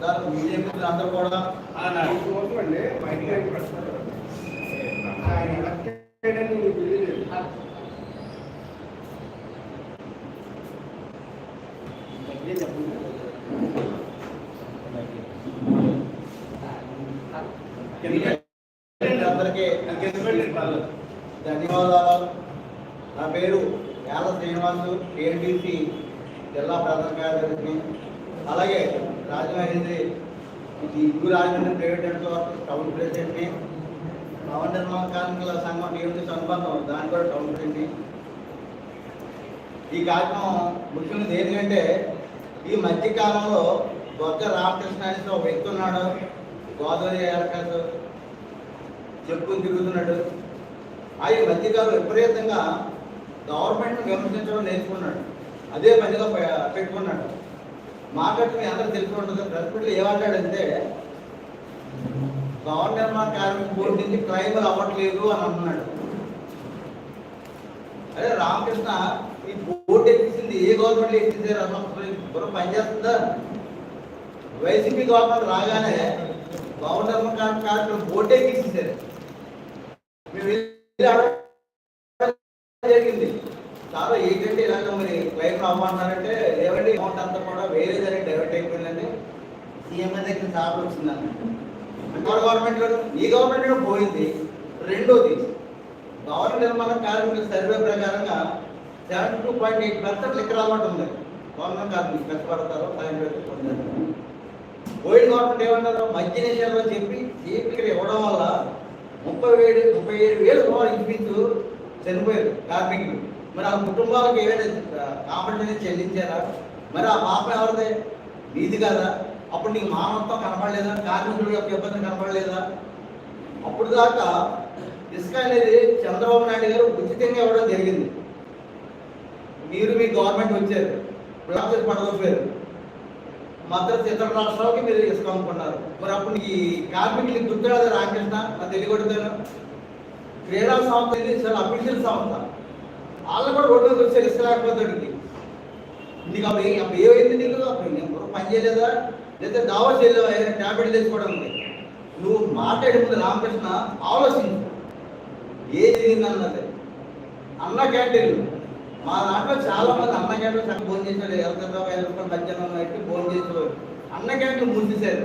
దాని మీడియా మిత్రులు అందరూ కూడా ధన్యవాదాలు. నా పేరు యాల శ్రీనివాసు కేఎన్టీసీ జిల్లా ప్రధాన కార్యదర్శిని అలాగే రాజమహేంద్రి ఇది ఇల్లు రాజమండ్రి ప్రైవేట్ నెట్వర్క్ టౌన్ ప్రెసిడెంట్ని. భవన నిర్మాణ కార్మికుల సంఘం టీఎంసీ అనుబంధం? దాని కూడా టౌన్ ప్రెసిడెంట్ని. ఈ కార్యక్రమం ముఖ్యంగా దేనికంటే ఈ మధ్యకాలంలో బొగ్గ రామకృష్ణ అనేసి ఒక వ్యక్తి ఉన్నాడు గోదావరి ఏరకాసు చెప్పుకుని తిరుగుతున్నాడు. ఆ ఈ మధ్యకాలం విపరీతంగా గవర్నమెంట్ విమర్శించడం నేర్చుకున్నాడు. అదే పనిగా పెట్టుకున్నాడు. మాట్లాడుతూ అందరూ తెలుసుకుంటుంది ప్రస్తుతం ఏమంటాడంటే భవన నిర్మాణ కార్మిక బోర్డు నుంచి క్లైములు అవ్వట్లేదు అని అంటున్నాడు అదే రామకృష్ణ ఈ బోర్డు ఎక్కించింది ఏ గవర్నమెంట్ ఎక్కింది రామకృష్ణ పనిచేస్తుందా? వైసీపీ గవర్నమెంట్ రాగానే భవన నిర్మాణ కార్మిక కార్మికులు బోర్డు మేము జరిగింది. చాలా ఏంటంటే ఇలాగ మరి క్లైమ్ అవ్వమంటారంటే లేవండి అమౌంట్ అంతా కూడా వేరే జరిగి డైవర్ట్ అయిపోయిందండి. సీఎం దగ్గర సార్ వచ్చిందని గవర్నమెంట్ ఈ గవర్నమెంట్ పోయింది. రెండోది భవన నిర్మాణ కార్మికుల సర్వే ప్రకారంగా seventy two point eight percent liquor అలవాటు ఉంది భవన కార్మికులు కష్టపడతారు సాయం పొందారు పోయిన గవర్నమెంట్ ఏమన్నారు మధ్య నిషేధంలో చెప్పి చీపికలు ఇవ్వడం వల్ల ముప్పై వేలు ముప్పై ఏడు వేలు రూపాయలు ఇప్పించు చనిపోయారు కార్మికులు. మరి ఆ కుటుంబాలకు ఏమైనా కాంపెన్సేషన్ చెల్లించారా? మరి ఆ పాపం ఎవరిదే? నీది కదా. అప్పుడు నీకు మానవత్వం కనపడలేదా? కార్మికుల యొక్క ఇబ్బంది కనపడలేదా? అప్పుడు దాకా ఇసుక అనేది చంద్రబాబు నాయుడు గారు ఉచితంగా ఇవ్వడం జరిగింది. మీరు మీ గవర్నమెంట్ వచ్చారు. బ్లాక్ పడకపోయారు మద్రాసు ఇతర రాష్ట్రాలకి మీరు ఇసుక అనుకున్నారు మరి అప్పుడు ఈ కార్మికులకి గుర్తురాదు రామకృష్ణ? నా తెలియకూడదు క్రీడా సంస్థ ఇది చాలా అఫీషియల్ సంస్థ. వాళ్ళు కూడా రోడ్డు చూసి వచ్చారు లేకపోతే నీకు అప్పుడు అప్పుడు ఏమైంది నీకు? అప్పుడు నేను పని చేయలేదా? లేదా దావా చేయలేవా ఏదైనా ట్యాబ్లెట్ తెచ్చుకోవడం ఉంది. నువ్వు మాట్లాడే ముందు రామకృష్ణ ఆలోచించు. ఏ జరిగిందన్నది అన్న క్యాంటీన్లు మా దాంట్లో చాలా మంది అన్న క్యాంటీన్ చక్కగా భోజనం చేశారు ఎవరికైనా ఐదు మధ్యాహ్నం పెట్టి భోజనం చేసేవారు అన్న క్యాంటీన్ మూసేశారు.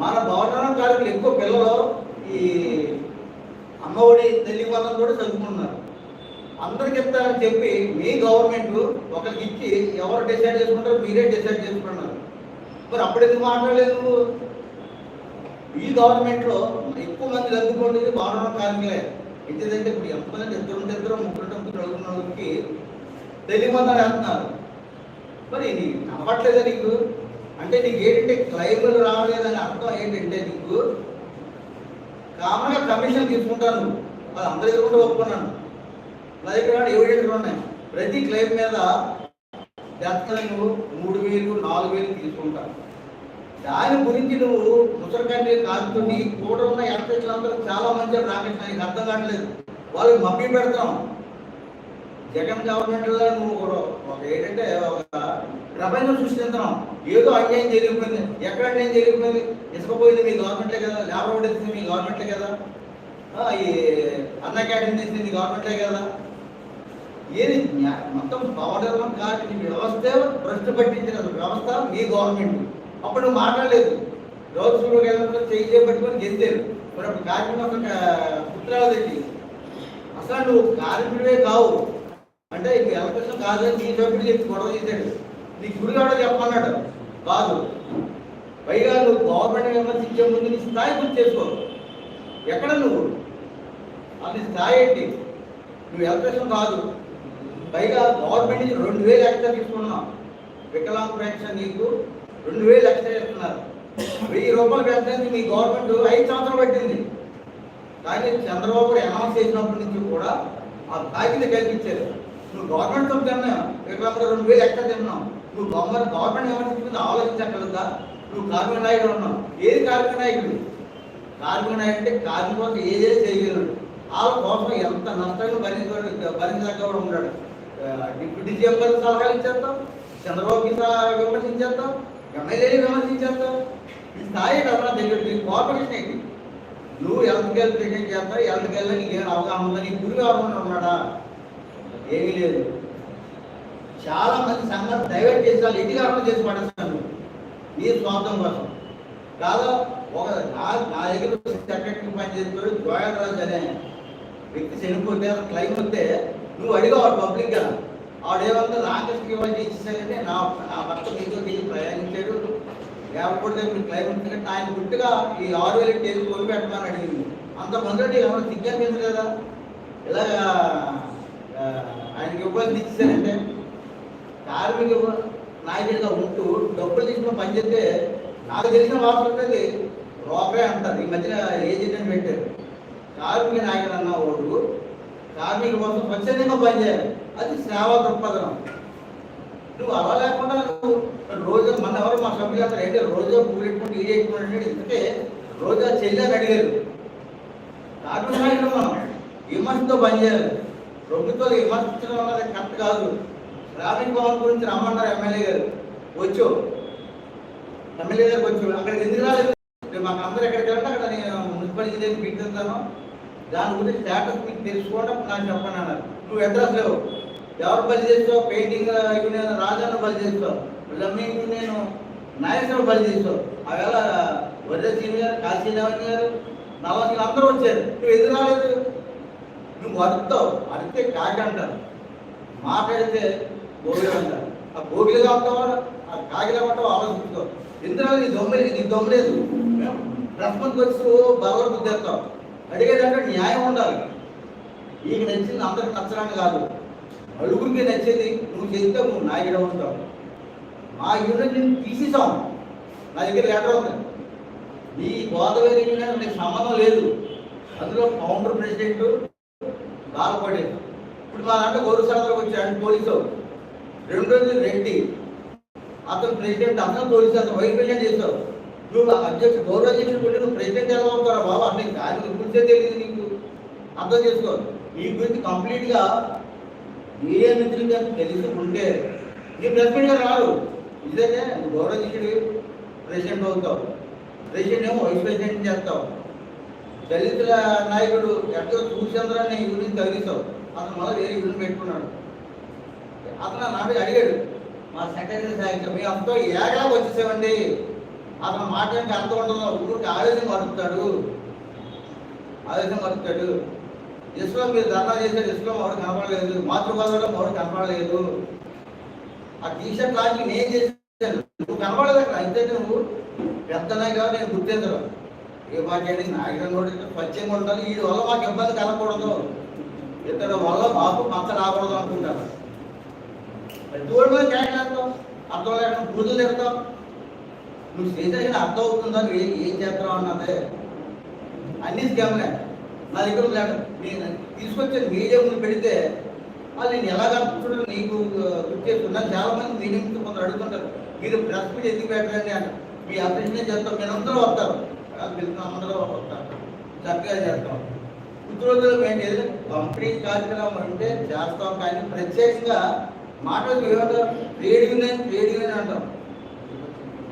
మన భవనం కార్మికులు ఎక్కువ పిల్లలు ఈ అమ్మఒడి తల్లి వాళ్ళని కూడా చదువుకున్నారు అందరికి ఇస్తారని చెప్పి మీ గవర్నమెంట్ ఒకరికి ఇచ్చి ఎవరు డిసైడ్ చేసుకుంటారో మీరే డిసైడ్ చేసుకుంటున్నారు. మరి అప్పుడు ఎందుకు మాట్లాడలేదు నువ్వు? ఈ గవర్నమెంట్లో ఎక్కువ మంది లబ్ధిపోయింది భవన కార్మికులే ఎందుకంటే ఇప్పుడు ఎంతమంది ఇద్దరు ఉంటే ఇద్దరు ముగ్గురు ఉంటే ముగ్గురు నలుగురు నలుగురికి తెలియమన్నారు అంటున్నారు. మరి నీకు నమ్మట్లేదా నీకు? అంటే నీకు ఏంటంటే క్లైములు రావలేదని అర్థం ఏంటంటే నీకు? కామన్గా కమిషన్ తీసుకుంటాను. అది అందరి కూడా ఒప్పుకున్నాను. నా దగ్గర ఎవిడెన్స్ ఉన్నాయి. ప్రతి క్లెయిమ్ మీద డెత్ నువ్వు మూడు వేలు నాలుగు వేలు తీసుకుంటాను దాని గురించి నువ్వు ముసలికంటే కాదు నీ కూడా ఉన్న యాత్రికులందరూ చాలా మంది రాకట్లేదు నీకు అర్థం కావట్లేదు. వాళ్ళకి మమ్మీ పెడతాం. జగన్ గవర్నమెంట్లో నువ్వు ఒక- ఒక ఏంటంటే ఒక ప్రపంచం సృష్టిస్తున్నాం ఏదో అన్యాయం జరిగిపోయింది. ఎక్కడ అన్యాయం జరిగిపోయింది? ఇసుకపోయింది మీ గవర్నమెంటే కదా. లేబర్ రోడ్ మీ గవర్నమెంటే కదా. ఆ, ఈ అన్న క్యాటరింగ్ ఇస్తుంది మీ గవర్నమెంటే కదా. ఏది న్యా- మొత్తం పవర్ కార్డు వ్యవస్థ ప్రశ్న పట్టించిన వ్యవస్థ మీ గవర్నమెంట్ అప్పుడు నువ్వు మాట్లాడలేదు. రోజు సూర్యుడు చేయి చేపట్టుకొని గెలిచారు మరి అప్పుడు కార్మికుడు ఒక పుత్రాలు తెచ్చి అసలు నువ్వు కార్మికుడే కావు. అంటే ఇది ఎలక్షన్ కాదని నీ సభ్యుడు చెప్పి గొడవ చేశాడు. నీ గురి కూడా చెప్పన్నాడు కాదు. పైగా నువ్వు గవర్నమెంట్ విమర్శించే ముందు నీ స్థాయి గుర్తు చేసుకో. ఎక్కడ నువ్వు? అది స్థాయి ఏంటి? నువ్వు ఎలక్షన్ కాదు. పైగా గవర్నమెంట్ నుంచి రెండు వేలు ఎక్స్ట్రా తీసుకున్నాం. వికలాంగ్ పెన్షన్ నీకు రెండు వేలు ఎక్స్ట్రా ఇస్తున్నారు వెయ్యి రూపాయలు పెంచడానికి మీ గవర్నమెంట్ ఐదు సంవత్సరాలు పట్టింది. కానీ చంద్రబాబు అనౌన్స్ చేసినప్పటి నుంచి కూడా ఆ తాకిని కల్పించారు నువ్వు గవర్నమెంట్తో తిన్నా వికలాంగులు రెండు వేలు ఎక్స్ట్రా తిన్నావు. నువ్వు గవర్నమెంట్ గవర్నమెంట్ ఏమనిపించింది ఆలోచించగలదా నువ్వు కార్మిక నాయకుడు ఉన్నావు. ఏది కార్మిక నాయకుడు? కార్మిక నాయకుడు అంటే కార్మిక ఏదేది చేయగలడు వాళ్ళ కోసం ఎంత నష్టాన్ని భరించ భరించగలడు ఉన్నాడు డిప్యూటీ సీఎం సలహాలు ఇచ్చేస్తాం చంద్రబాబు విమర్శించేస్తాం ఎమ్మెల్యేని విమర్శించేస్తాం. ఈ స్థాయి ఎవరైనా తెలియదు కోఆపరేషన్ ఏంటి? నువ్వు హెల్త్కి వెళ్ళి ట్రీట్మెంట్ చేస్తావు హెల్త్కి వెళ్ళి నీకేం అవగాహన ఉందా? నీ గురువు అవగాహన ఉన్నాడా ఏమీ లేదు. చాలా మంది సంఘాలు డైవర్ట్ చేసి వాళ్ళు ఇంటికి అర్థం చేసి పడేస్తాను నీ స్వార్థం కోసం. కాదు ఒక నా నా దగ్గర సెక్రటరీ పనిచేస్తాడు జోయల్ రాజు అనే వ్యక్తి చనిపోతే క్లైమ్ వస్తే నువ్వు అడిగావు పబ్లిక్గా ఆడేవాళ్ళు ఆడేమంతా రామకృష్ణకి ఇవ్వాలి ఇచ్చేసారంటే నా నా భర్త మీతో వెళ్ళి ప్రయాణించాడు. లేకపోతే దగ్గర క్లైమ్ ఉంటుందంటే ఆయన గుట్టుగా ఈ ఆరు వేలు టేజ్ కొని పెట్టమని అడిగింది. అంత మంది ఎవరు సిగ్గు కదా? ఇలాగా ఆయనకి ఇవ్వాలి ఇచ్చేసారంటే? కార్మిక నాయకుడిగా ఉంటూ డబ్బులు తీసుకుని పనిచేస్తే నాకు తెలిసిన వార్త ఉంటుంది. రోకరే అంటారు. ఈ మధ్యన ఏజెంట్ అని పెట్టారు? కార్మిక నాయకుడు అన్న వాడు. కార్మికుల కోసం స్వచ్ఛందంగా పనిచేయాలి. అది సేవా దృక్పథం. నువ్వు అలా లేకుండా నువ్వు రోజు మన ఎవరు మా సభ్యులు అంటారు ఏంటి రోజా పూలు పెట్టుకుంటే చేసుకుంటే ఎందుకంటే రోజా చెల్లి అని అడిగారు కార్మిక మనం. విమర్శతో పనిచేయాలి. ప్రభుత్వాలు విమర్శించడం అన్నది కరెక్ట్ కాదు. గ్రామీణ భవన్ గురించి రమ్మన్నారు ఎమ్మెల్యే గారు. వచ్చు. ఎమ్మెల్యే గారు వచ్చు. అక్కడికి ఎందుకు రాలేదు? మాకు అందరూ ఎక్కడికి వెళ్ళినా అక్కడ నేను మున్సిపాలిటీ ఇంజనీర్ పిలుస్తాను దాని గురించి స్టేటస్ మీకు తెలుసుకోవడం నాకు చెప్పండి అన్నారు నువ్వు అడ్రస్ లేవు. ఎవరు బలి చేస్తావు? పెయింటింగ్ యూనియన్ రాజాను బలి చేస్తావు. లమ్మింగ్ నేను నాయకుడు బలి చేస్తావు. అవేళ వడ్డే సీని గారు కాశీనావన్ గారు నవన్ అందరూ వచ్చారు. నువ్వు ఎందుకు రాలేదు? నువ్వు అడుగుతావు అడిగితే కాకి అంటారు. మాట్లాడితే గోగులు అంటారు. ఆ గోగులు ఉంటావా ఆ కాగిలా ఉంటావా? ఆలోచించుకో. ఎందుకు నీ దొమ్మలేదు నీ దొమ్మలేదు ప్రశ్నకు వచ్చి బలవర్ బుద్ధిస్తావు అడిగేదంటే న్యాయం ఉండాలి. నీకు నచ్చింది అందరికి నచ్చడానికి కాదు. నలుగురికి నచ్చేది నువ్వు చేస్తే నువ్వు నాయకుడు ఉంటావు. మా యూనిట్ నేను తీసేసాం నా దగ్గర లెటర్ ఉంది. నీ గోదావరి యూనియన్ నీకు సంబంధం లేదు. అందులో ఫౌండర్ ప్రెసిడెంట్ బాలపడి ఇప్పుడు మా దాంట్లో గౌరవ సరదాలకు వచ్చాడు పోలీసు. రెండోది రెడ్డి. అతను ప్రెసిడెంట్ అతను పోలీసు. అతను వైఫల్యం ప్రెసిడెంట్ చేస్తావు నువ్వు అధ్యక్షుడు గౌరవ అధ్యక్షుడు పెట్టి నువ్వు ప్రెసిడెంట్ ఎలా ఉంటారా బాబా అంటే దాని గురించే తెలియదు నీకు. అర్థం చేసుకో. నీ గురించి కంప్లీట్గా ఏ మిత్రులు కానీ తెలిసి ఉంటే నీ ప్రెసిడెంట్గా గా రాడు నువ్వు గౌరవ అధ్యక్షుడు ప్రెసిడెంట్ అవుతావు. ప్రెసిడెంట్ ఏమో వైస్ ప్రెసిడెంట్ చేస్తావు. దళితుల నాయకుడు ఎక్కడో సూర్యచంద్రాన్ని గురించి తగ్గిస్తావు అతను మొదలు వేరే యూనియన్ పెట్టుకున్నాడు. అతను నా మీద అడిగాడు. మా సెక్రటరీ సాయంత్రం మీ అంతా ఏగలా వచ్చేసామండి అతను మాట్లాడితే అర్థం ఉండదు ఊరికి ఆవేశం పడుతాడు ఆవేశం పడుతాడు ఇస్లాం మీరు ధర్నా చేసే ఇస్లాం ఎవరు కనపడలేదు. మాతృభాషలో ఎవరు కనపడలేదు. ఆ టీషర్ట్ లాంటి నేను చేశాను. నువ్వు కనపడలేదు అక్కడ. అయితే నువ్వు పెద్దనాయిగా నేను గుర్తించరు ఏ మాట్లాడి నాయకుడు కూడా స్వచ్ఛంగా ఉండాలి వీడి వల్ల మాకు ఇబ్బంది కలగకూడదు. ఇతడు వల్ల మాకు మచ్చ రాకూడదు అనుకుంటారు ప్రతివాడు మీద అర్థం లేకుండా పూజలు తిడతాం. నువ్వు చేసేసిన అర్థం అవుతుందా నువ్వు ఏం ఏం చేస్తావు అన్నదే. అన్ని స్కామ్లే నా దగ్గర లేటర్ నేను తీసుకొచ్చిన మీడియా ముందు పెడితే వాళ్ళు నేను ఎలా కలుపుతున్నారు నీకు గుర్తు చేస్తున్నాను చాలా మంది మీడియా ముందు కొందరు అడుగుతుంటారు మీరు ప్రెస్ మీట్ ఎందుకు పెట్టండి అని. మీ అప్రిషియేట్ చేస్తాం మేము అందరూ వస్తారు కాదు, అందరూ వస్తారు చక్కగా చేస్తాం. ఉద్యోగులు మేము ఏదైనా కార్యక్రమం అంటే చేస్తాం కానీ ప్రత్యేకంగా మాటలు ఏమంటారు? ట్రేడ్ యూనియన్ ట్రేడ్ యూనియన్ అంటాం.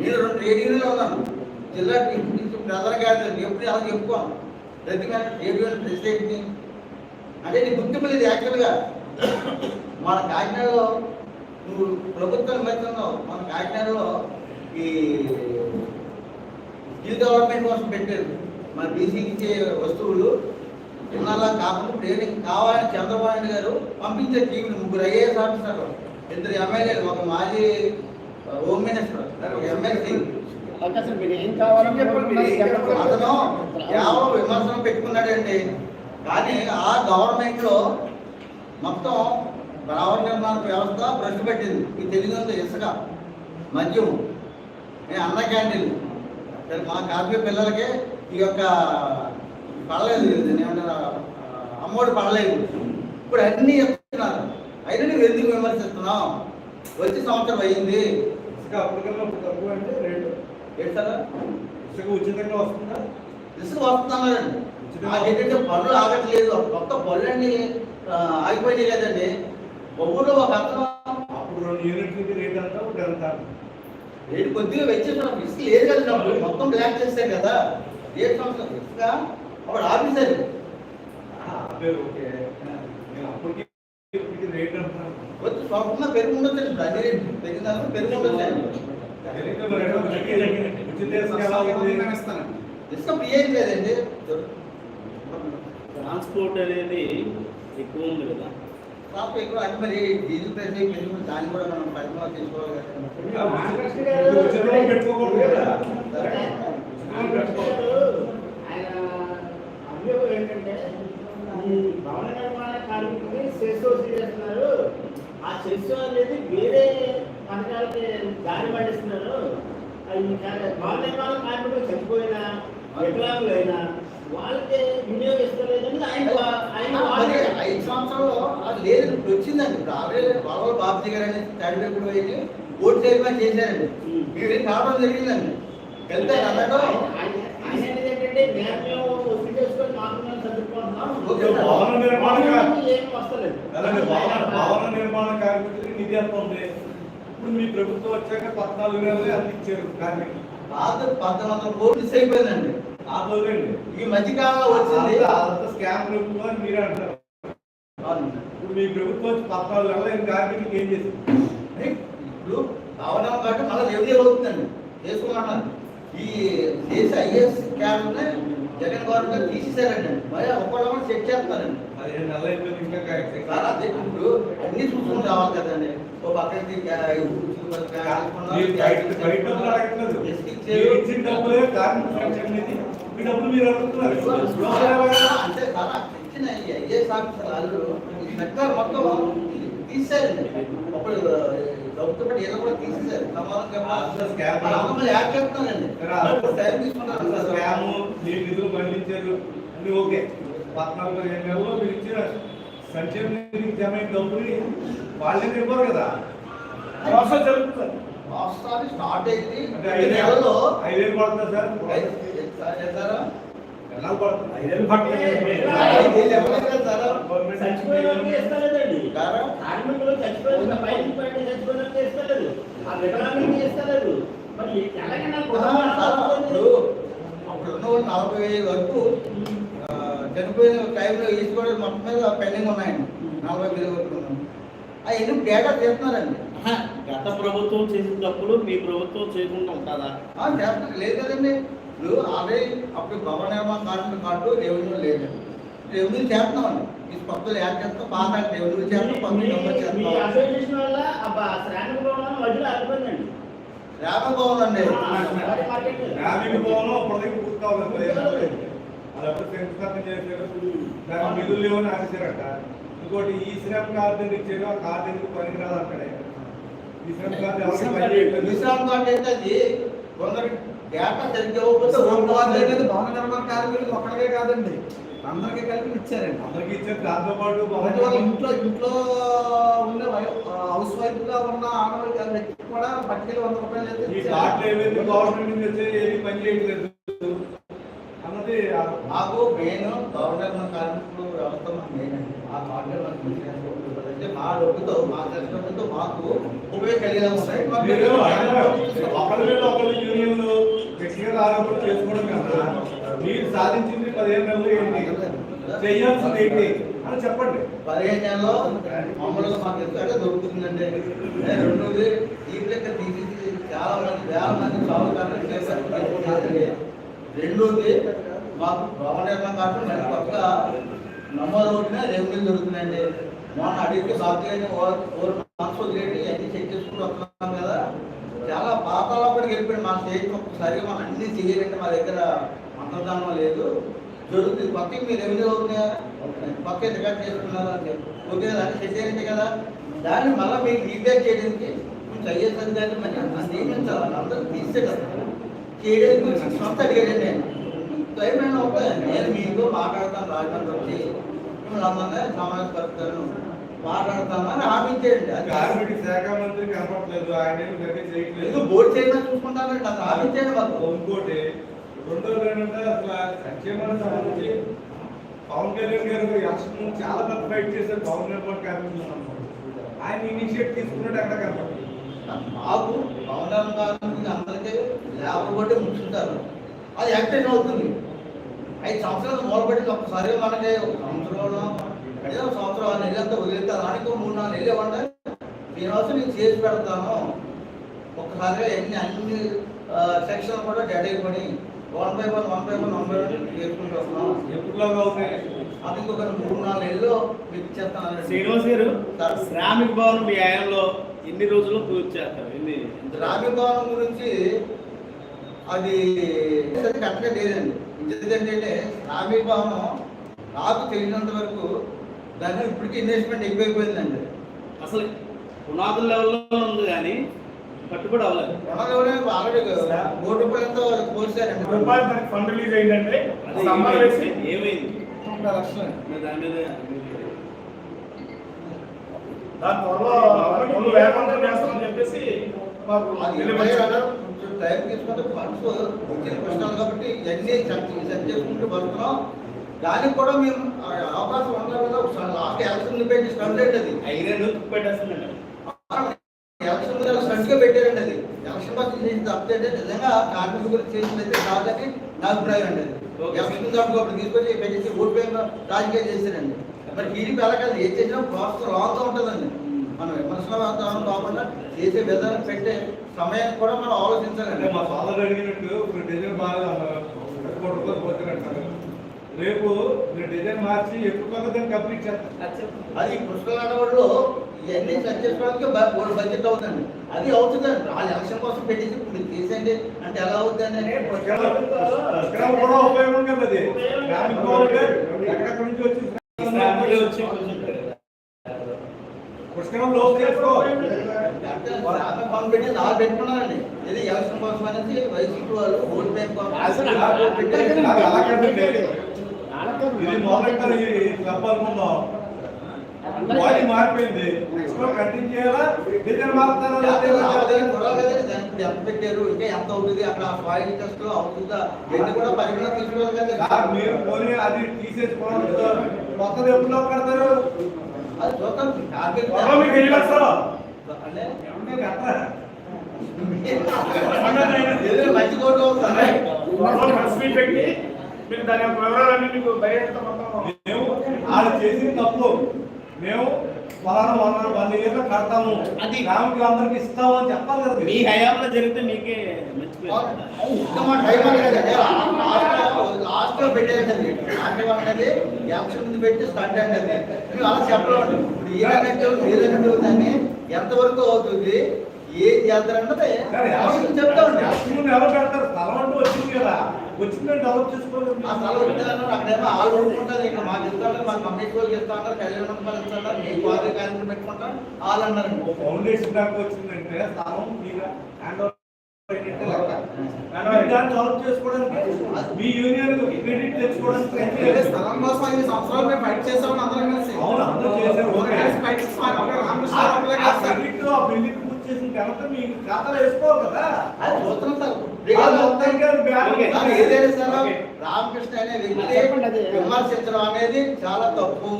నేను రెండు రేడియోలో ఉన్నాను జిల్లా ప్రధాన కార్యదర్శి ఎప్పుడు అలా చెప్పుకోను ప్రతి మీద ప్రెసిడెంట్ని అంటే నీ గుర్తింపు లేదు యాక్చువల్గా మన కాకినాడలో నువ్వు ప్రభుత్వం మధ్యలో మన కాకినాడలో ఈ స్కిల్ డెవలప్మెంట్ కోసం పెట్టారు. మన బీసీకి ఇచ్చే వస్తువులు ఇన్నాళ్ళ కాకుండా ట్రైనింగ్ కావాలని చంద్రబాబు నాయుడు గారు పంపించే టీంని ముగ్గురు ఐఏఎస్ ఆఫీసర్లు. ఇద్దరు ఎమ్మెల్యేలు ఒక మాజీ హోమ్ మినిస్టర్. అతను కేవలం విమర్శనం పెట్టుకున్నాడండి. కానీ ఆ గవర్నమెంట్లో మొత్తం భవన నిర్మాణ వ్యవస్థ భ్రష్టు పెట్టింది. ఈ తెలుగు ఇసుక మద్యం అన్న క్యాంటీన్ సరే మా కాఫీ పిల్లలకి ఈ యొక్క పడలేదు అమ్మోడు పడలేదు. ఇప్పుడు అన్నీ చెప్తున్నారు. అయినా నువ్వు ఎందుకు విమర్శిస్తున్నావు? వచ్చే సంవత్సరం అయ్యింది. ఇసుక అప్పటికల్లా తక్కువ అంటే రేటు. ఏంటారా ఇసుక ఉచితంగా వస్తుందా? ఇసుక వస్తున్నారండి ఏంటంటే పనులు ఆగట్లేదు. పనులు అన్ని ఆగిపోయినాయి కదండి. ఊళ్ళో ఒక అతను అప్పుడు రెండు యూనిట్లకి రేట్ అంతా ఇప్పుడు ఎంత రేటు కొద్దిగా వెచ్చేస్తున్నాం ఇసుక లేదు కదా మొత్తం బ్లాక్ చేస్తారు కదా. ఏ సంవత్సరం ఇసుక అప్పుడు ఆఫీసర్ ఓకే. నేను అప్పటికి వచ్చి స్వల్పంగా పెరుగు అన్ని రేట్లు పెరిగిన పెరుగు ఇసుక పిఏం లేదండి. ట్రాన్స్పోర్ట్ అనేది ఎక్కువ ఉంది కదా. కాపు ఎక్కువ అంటే మరి డీజిల్ ప్రైస్ దాన్ని కూడా మనం పరిమాణం తీసుకోవాలి ఆయన ఏంటంటే ఈ భవన నిర్మాణ కార్మికుడిని చేస్తున్నారు ఆ సెస్ అనేది వేరే పథకాలకి దారి పడిస్తున్నారు. కా- భవన నిర్మాణ కార్మికులు చచ్చిపోయినా వికలాంగులైనా వాళ్ళకి వినియోగిస్తలేదని ఆయన ఆయన. ఐదు సంవత్సరాల్లో అది లేదు ఇప్పుడు వచ్చిందండి. ఇప్పుడు ఆల్రెడీ వాళ్ళ బాబు గారు అనేది తాడిపెప్పుడు వెళ్ళి ఓటు చేయమని చేశారండి. మీరు ఏం కావడం జరిగిందండి. వెళ్తే అన్నాడు ఆయన- ఏంటంటే వసూలు చేసుకొని మాకు. భవన నిర్మాణ భవన భవన నిర్మాణ కార్మికులకి నిధి ఎంత ఉంది ఇప్పుడు మీ ప్రభుత్వం వచ్చాక పద్నాలుగు వేలు అందించారు కార్మికులు. పాత పంతొమ్మిది వందల కోట్లు మిస్ అయిపోయిందండి ఆ రోజండి ఈ మధ్యకాలంలో వచ్చింది. అంత స్కామ్ ప్రభుత్వం అని మీరే అంటారు. ఇప్పుడు మీ ప్రభుత్వం వచ్చి పద్నాలుగు వేల ఆయన కార్మికులకి ఏం చేసింది? ఇప్పుడు భవనం కాబట్టి మళ్ళీ రెవెన్యూ అవుతుందండి. చేసుకున్నాను ఈ దేశ ఐఎస్ క్యాబ్ని జగన్ గవర్నమెంట్ తీసేశారండి. మరి ఒక్కళ్ళు చెక్ చేస్తారండి. పదిహేను నెలలు అయిపోయింది ఇంకా అదే ఇప్పుడు అన్ని చూసుకుని రావాలి కదండి. ఓ పక్కకి అంటే ఇచ్చిన ఐఏఎస్ ఆఫీసర్ వాళ్ళు మొత్తం తీసేశారండి అప్పుడు ప్రభుత్వం ఏదో కూడా తీసేశారు. సమానం యాడ్ టైం సార్ స్కాము మీరు నిధులు అన్ని ఓకే. పద్నాలుగు పదిహేను నెలల్లో మీరు ఇచ్చిన సంక్షేమ నిధికి జమ అయిన డబ్బుని వాళ్ళే ఇవ్వరు కదా. జరుగుతుంది. రాష్ట్రాలు స్టార్ట్ అయింది. ఐదు- సార్ చేశారా? నెలలు పడుతుంది సార్? నలభై ఐదు వరకు చనిపోయిన టైంలో తీసుకోవడం మొత్తం మీద పెండింగ్ ఉన్నాయండి నలభై వేలు వరకు ఉన్నాయి. ఆ డేటా చేస్తున్నారండి గత ప్రభుత్వం చేసిన తప్పులు మీ ప్రభుత్వం చేయకుండా ఉంటుందా ఆ, చేస్తున్నారు లేదు కదండి ఇప్పుడు ఆల్రెడీ అప్పుడు భవన నిర్మాణ కార్మిక కార్డు రెవెన్యూ లేదు రెవెన్యూ చేస్తున్నామండి ఈ పక్కలు యాడ్ చేస్తాం పాత రెవెన్యూ చేస్తాం మీ- నెంబర్ మీ చేస్తాం శ్రామిక భవనం మార్కెట్ గ్రామీణ భవనం అప్పటికి పూర్తి కావాలి. అది అప్పుడు శంకుస్థాపన దానికి నిధులు లేవని ఆశించారట ఇంకోటి ఈ శ్రమ కార్డు ఇచ్చారు ఆ కార్డు ఎందుకు పనికిరాదు అక్కడే ఈ శ్రమ కార్డు. విశ్రాంతి కార్డు కొందరు డేటా సరిగ్గా ఇవ్వకపోతే. భవన నిర్మాణ కార్మికులకు ఒక్కడికే కాదండి. అందరికీ కలిపి ఇచ్చారండి. అందరికి ఇచ్చారు దాంతో పాటు ఇంట్లో ఇంట్లో ఆ, హౌస్ వైఫ్గా ఉన్న ఆడవాళ్ళ వ్యక్తి కూడా పట్టుకెళ్ళి వంద రూపాయలు అయితే ఈ ఇచ్చారు. కార్డులు ఏమైంది? గవర్నమెంట్ ఏది పని చేయట్లేదు. అన్నది మాకు మెయిన్ గవర్నమెంట్ కార్మికులు వ్యవస్థ మెయిన్ అండి. ఆ మనకు. అంటే మా డబ్బుతో మా కష్టంతో మాకు ఉపయోగం కలిగేలా ఉంటాయి. యూనియన్లు వ్యక్తిగత ఆరోపణలు చేసుకోవడం కదా మీరు సాధించింది పదిహేను నెలలు ఏంటి చేయాల్సింది ఏంటి అని చెప్పండి పదిహేను నెలలో మమ్మల్ని మాకు ఎక్కడ దొరుకుతుందండి రెండోది ఈ లెక్క తీసి చాలా మంది వేల మంది చాలు కార్మికులు రెండోది మాకు భవన కాకుండా పక్క నమోదు అవుతున్న రెవెన్యూ దొరుకుతుందండి మొన్న అడిగితే సాధ్యమైన ఓవర్ మార్క్స్ వదిలేటి అన్ని చెక్ చేసుకుంటూ వస్తున్నాం పాతాలప్పటికి వెళ్ళిపోయింది మా స్టేజ్ ఒక్కసారిగా మనం అన్ని చేయాలంటే మా దగ్గర అంతర్ధానం లేదు. జరుగుతుంది. పక్కకి మీరు రెవెన్యూ అవుతున్నాయా పక్క రికార్డ్ చేసుకున్నారా అంటే ఓకే కదా చేసేయండి కదా. దాన్ని మళ్ళీ మీకు ఫీడ్బ్యాక్ చేయడానికి కొంచెం ఐఎస్ అధికారులు మరి అంత నియమించాలి అందరూ తీసే కదా. చేయడానికి కొంచెం సొంత అడిగాడండి నేను ఏమైనా ఒక నేను మీతో మాట్లాడతాను రాజధాని వచ్చి. రమ్మంగా సమావేశ పరుస్తాను మాట్లాడతామని హామీంచేయండి అది కార్మిక శాఖ మంత్రి కనపడలేదు ఆయన చేయట్లేదు. బోర్డు చేయమని చూసుకుంటానండి అది హామీంచేయండి మాకు ఇంకోటి రెండోది ఏంటంటే అసలు సంక్షేమానికి సంబంధించి పవన్ కళ్యాణ్ గారు ఎలక్షన్ చాలా పెద్ద ఫైట్ చేశారు పవన్ నిర్మాణ కార్మికులు ఆయన ఇనిషియేట్ తీసుకున్నట్టు ఎక్కడ కనపడలేదు. మాకు భవనం గారికి అందరికీ లేబర్ బట్టి ముంచుంటారు. అది యాక్టివ్ అవుతుంది. ఐదు సంవత్సరాలు మొదలుపెట్టి ఒక్కసారి మనకి ఒక సంవత్సరంలో ఒక సంవత్సరం వదిలేస్తారు. దానికి ఒక మూడు నాలుగు నెలలు ఇవ్వండి. దీనివల్ల నేను చేసి పెడతాను. ఒక్కసారి అన్ని అన్ని సెక్షన్ కూడా డెడ్ అయిపోయి one by one one by one one by one చేసుకుంటూ వస్తున్నాం ఎప్పుడులాగా అవుతాయి? అది ఇంకొక మూడు నాలుగు నెలలు మీకు ఇచ్చేస్తాను. శ్రీనివాస్ గారు శ్రామిక భవనం మీ ఆయంలో ఎన్ని రోజుల్లో పూర్తి చేస్తారు? ఎన్ని? రామి భవనం గురించి అది కరెక్ట్గా లేదండి ఎందుకంటే రామి భవనం నాకు తెలిసినంత వరకు దాన్ని ఇప్పటికీ ఇన్వెస్ట్మెంట్ ఎక్కువైపోయిందండి. అసలు పునాదుల లెవెల్లో ఉంది కానీ కట్టుబడి అవ్వలేదు. మనలో ఆల్రెడీ కోటి రూపాయలతో పోసారండి రూపాయలు మనకి ఫండ్ రిలీజ్ అయిందంటే ఏమైంది? దాని మీద దాని త్వరలో చేస్తామని చెప్పేసి మాకు టైం తీసుకుంటే ఫండ్స్ కష్టాలు కాబట్టి ఇవన్నీ సెట్ చేసుకుంటూ దానికి కూడా మేము అవకాశం ఉండాలి కదా ఒకసారి లాస్ట్ ఎలక్షన్ పెట్టి స్టంట్ అది? ఐరన్ పెట్టేస్తుందండి ఎలక్షన్ మీద స్టంట్గా పెట్టారండి అది. ఎలక్షన్ బస్ చేసి తప్పితే నిజంగా కార్మికుల గురించి చేసినైతే కాదని నా అభిప్రాయం అండి అది. ఎలక్షన్ కాబట్టి అప్పుడు తీసుకొచ్చి పెట్టేసి ఓట్ బ్యాంక్ రాజకీయం చేశారండి. మరి టీడీపీ ఎలాగదు ఏం చేసినా ప్రాసెస్గా ఉంటుందండి. మనం వాతావరణం కాకుండా చేసే విధానం పెట్టే సమయాన్ని కూడా మనం ఆలోచించాలండి. మా ఫాదర్ అడిగినట్టు ఇప్పుడు డిజైన్ బాగా రేపు మీరు డిజైన్ మార్చి ఎక్కువ పద్ధతిని కంప్లీట్ చేస్తారు అది పుష్కలాడవాళ్ళు ఇవన్నీ సెట్ చేసుకోవడానికి బోర్డు బడ్జెట్ అవుతుంది అది అవుతుందండి. వాళ్ళు ఎలక్షన్ కోసం పెట్టేసి ఇప్పుడు మీరు తీసేయండి. అంటే ఎలా కూడా ఉపయోగం కదా అది. ఎక్కడెక్కడి నుంచి వచ్చి పుష్కరం లోపు చేసుకో. పెట్టి ఇది ఎలక్షన్ కోసం అనేసి వైసీపీ వాళ్ళు ఓట్ బ్యాంక్ ఇది మొదలెట్టాలి ఈ క్లబ్ అనుకుందాం బాడీ మారిపోయింది. నెక్స్ట్ కంటిన్యూ చేయాలా? డిజైన్ మారుతారా? లేకపోతే లేదా? రాబోయే కుర్రాళ్ళు కదండి, దానికి ఇప్పుడు ఎంత పెట్టారు ఇంకా ఎంత అవుతుంది అక్కడ ఫాయిల్ టెస్ట్ అవుతుందా? ఇవన్నీ కూడా పరిగణలో తీసుకోవాలి సార్, కదా మీరు పోనీ అది తీసేసుకోవడం కొత్తది ఎప్పుడో కడతారు అది చూద్దాం టార్గెట్ త్వరలో మీకు ఎన్ని లక్షలు? అంటే ఏమంటే కట్టరా? ఏదో మంచి కోట్లు అవుతుంది. మీకు దాని యొక్క వివరాలన్నీ మీకు బయట మొత్తం మేము వాళ్ళు చేసిన తప్పు మేము పలానా వన్ వన్ ఇయర్ కడతాము. అది- గ్రామీణులందరికీ ఇస్తాము అని చెప్పాలి కదా. మీ హయాంలో జరిగితే మీకే మంచి పేరు. ఇంకా మా టైం అనేది లాస్ట్లో పెట్టేదండి అనేది ముందు పెట్టి స్టార్ట్ అలా చెప్పలేము ఇప్పుడు ఏదైనట్టు ఏదైనట్టు దాన్ని ఎంతవరకు అవుతుంది? ఏం ఎలక్షన్ చెప్తామండి ముందు ఎవరు పెడతారు? స్థలం అంటూ వచ్చింది కదా. వచ్చిందని డెవలప్ చేసుకోవాలి? ఆ స్థలం ఇచ్చారన్నారు అక్కడేమో ఆరు ఉంటుంది ఇక్కడ మాకు ఇస్తాను మాకు కమ్యూనిటీ వాళ్ళకి ఇస్తా ఉన్నారు కళ్యాణ మండపాలు ఇస్తా ఉన్నారు మీ వారి కార్యక్రమం పెట్టుకుంటాం. వాళ్ళు అన్నారండి ఫౌండేషన్ దాకా వచ్చిందంటే స్థలం మీద హ్యాండ్ మీ యూనియన్ క్రెడిట్ తెచ్చుకోవడానికి. స్థలం కోసం ఐదు సంవత్సరాలు మేము ఫైట్ చేసామని అందరం కలిసి. అవును, అందరూ చేశారు. అందరం కలిసి ఫైట్ చేసాం అక్కడ రామకృష్ణ ఆ ఒకళ్ళే కాదు సార్. క్రెడిట్ ఆ బిల్డింగ్ పూర్తి చేసిన తర్వాత మీ ఖాతాలో వేసుకోవాలి కదా? అది చూస్తున్నాం సార్. రామకృష్ణ అనే. వ్యక్తి విమర్శించడం అనేది చాలా తప్పు.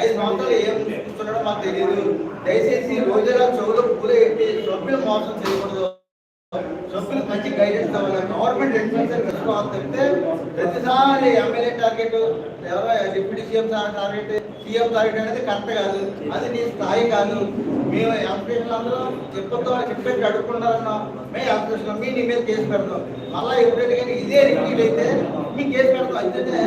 ఐదు సంవత్సరాలు ఏం చూస్తున్నాడో మాకు తెలియదు దయచేసి రోజులా చెవులు పూలు ఎట్టి సభ్యులు మోసం చేయకూడదు. సభ్యులకు మంచి గైడెన్స్ కావాలి. గవర్నమెంట్ తీసుకోవాలి తప్పితే ప్రతిసారి ఎమ్మెల్యే టార్గెట్ ఎవరో డిప్యూటీ సీఎం టార్గెట్ సీఎం తాగడం అనేది కరెక్ట్ కాదు. అది నీ స్థాయి కాదు. మేము అప్లికేషన్ అందరూ చెప్పొద్దు చెప్పేసి అడుగుకున్నారన్నా మేము అప్లికేషన్ మీ నీ మీద కేసు పెడతాం. మళ్ళీ ఎప్పుడైతే కానీ ఇదే రిపీట్ అయితే మీ కేసు పెడతాం. అయితే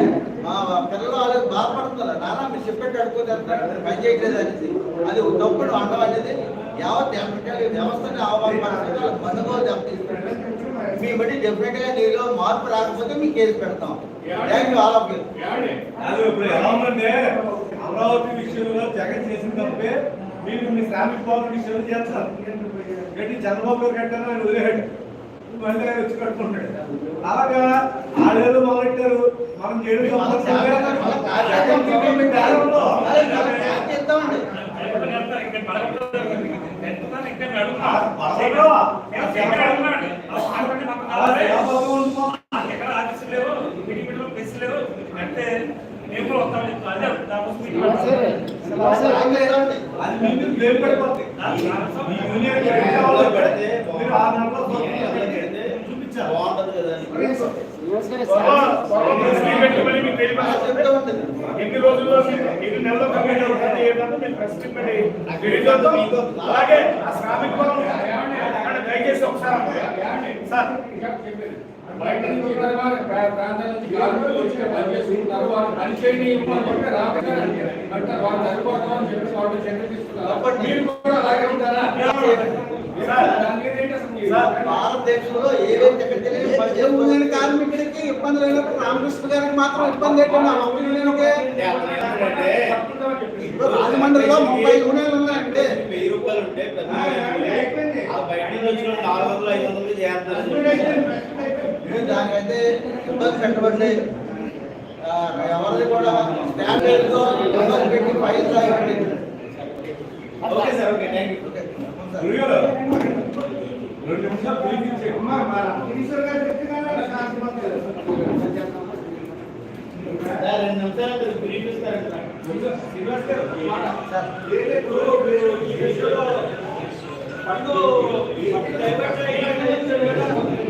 మా పిల్లలు వాళ్ళు బాధపడుతున్నారు. నాన్న మీరు చెప్పేట్టు అడుగుతారు పని చేయట్లేదు అనేది అది తప్పుడు అండం అనేది యావత్ ఎలక్ట్రికల్ వ్యవస్థని అవమానపరుస్తుంది వాళ్ళకి బంధువులు మీ బట్టి డెఫినెట్గా నీలో మార్పు రాకపోతే మీ కేసు పెడతాం. Thank you all of you Amaravati విషయంలో జగన్ చేసిన తప్పే మీరు మీ శ్రామిక భవన్ విషయంలో చేస్తారు గట్టి చంద్రబాబు గారు కట్టారు ఆయన వదిలేడు మళ్ళీ ఆయన వచ్చి కట్టుకుంటాడు అలాగా ఆడేళ్ళు మొదలెట్టారు మనం అదే ఎన్ని రోజుల్లో ఎన్ని నెలల్లో కంప్లీట్ అవుతుంది ఏంటంటే ప్రెస్ ప్రశ్న అలాగే ఆ శ్రామిక దయచేసి ఒకసారి సార్ ప్రాంతాల నుంచి కార్మికులు వచ్చి పనిచేస్తున్నారు వారు పని చేయని ఇవ్వమంటే రాకుండా అంటారు. వాళ్ళు సరిపోతామని చెప్పి వాళ్ళు చంద్రకిస్తున్నారు మీరు కూడా అలాగే ఉంటారా? భారతదేశంలో ఏవైతే ఎక్కడికి వెళ్ళి పని ఏ యూనియన్ చేస్తున్నారు? కార్మికుడికి ఇబ్బంది లేనప్పుడు రామకృష్ణ గారికి మాత్రం ఇబ్బంది ఏంటంటే ఇప్పుడు రాజమండ్రిలో ముప్పై యూనియన్లు ఉన్నాయంటే వెయ్యి రూపాయలు ఉంటే బయట నుంచి నాలుగు వందలు ఐదు వందలు చేస్తారు దానికైతే ఇబ్బంది పెట్టబడి ఎవరిది కూడా స్టాండర్డ్తో ఇబ్బంది పెట్టి ఫైల్ రాయండి okay sir okay thank you గురుగారు, రెండు నిమిషాలు. సార్ రెండు నిమిషాలు అంటే బ్రీఫ్ ఇస్తారంట శ్రీనివాస్ గారు, సార్ ఇప్పుడు